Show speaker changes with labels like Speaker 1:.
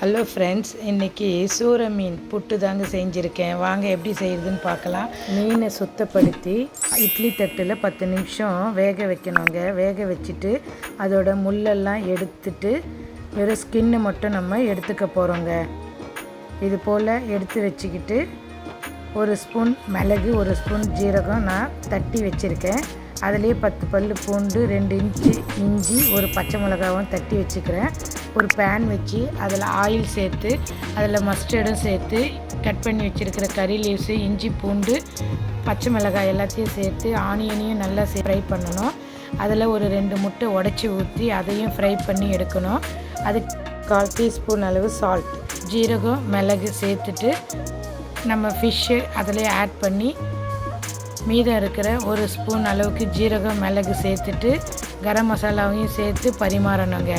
Speaker 1: Hello friends இன்றைக்கி சூர மீன் புட்டு தாங்க செஞ்சுருக்கேன். வாங்க எப்படி செய்கிறதுன்னு பார்க்கலாம். மீனை சுத்தப்படுத்தி இட்லி தட்டில் பத்து நிமிஷம் வேக வைக்கணுங்க. வேக வச்சுட்டு அதோட முள்ளெல்லாம் எடுத்துட்டு வெறும் ஸ்கின்னு மட்டும் நம்ம எடுத்துக்க போகிறோங்க இது போல் எடுத்து வச்சுக்கிட்டு ஒரு ஸ்பூன் மிளகு ஒரு ஸ்பூன் ஜீரகம் நான் தட்டி வச்சுருக்கேன். அதிலே பத்து பல் பூண்டு ரெண்டு இன்ச்சு இஞ்சி ஒரு பச்சை மிளகாவும் தட்டி வச்சுக்கிறேன். ஒரு பேன் வச்சு அதில் ஆயில் சேர்த்து அதில் மஸ்டர்டும் சேர்த்து கட் பண்ணி வச்சுருக்கிற கறி லீவ்ஸு இஞ்சி பூண்டு பச்சை மிளகாய் எல்லாத்தையும் சேர்த்து ஆனியனையும் நல்லா ஃப்ரை பண்ணணும். அதில் ஒரு ரெண்டு முட்டை உடச்சி ஊற்றி அதையும் ஃப்ரை பண்ணி எடுக்கணும். அதுக்கு கால் டீஸ்பூன் அளவு சால்ட் ஜீரகம் மிளகு சேர்த்துட்டு நம்ம ஃபிஷ்ஷு அதிலே ஆட் பண்ணி மீதம் இருக்கிற ஒரு ஸ்பூன் அளவுக்கு ஜீரகம் மிளகு சேர்த்துட்டு கரம் மசாலாவையும் சேர்த்து பரிமாறணுங்க.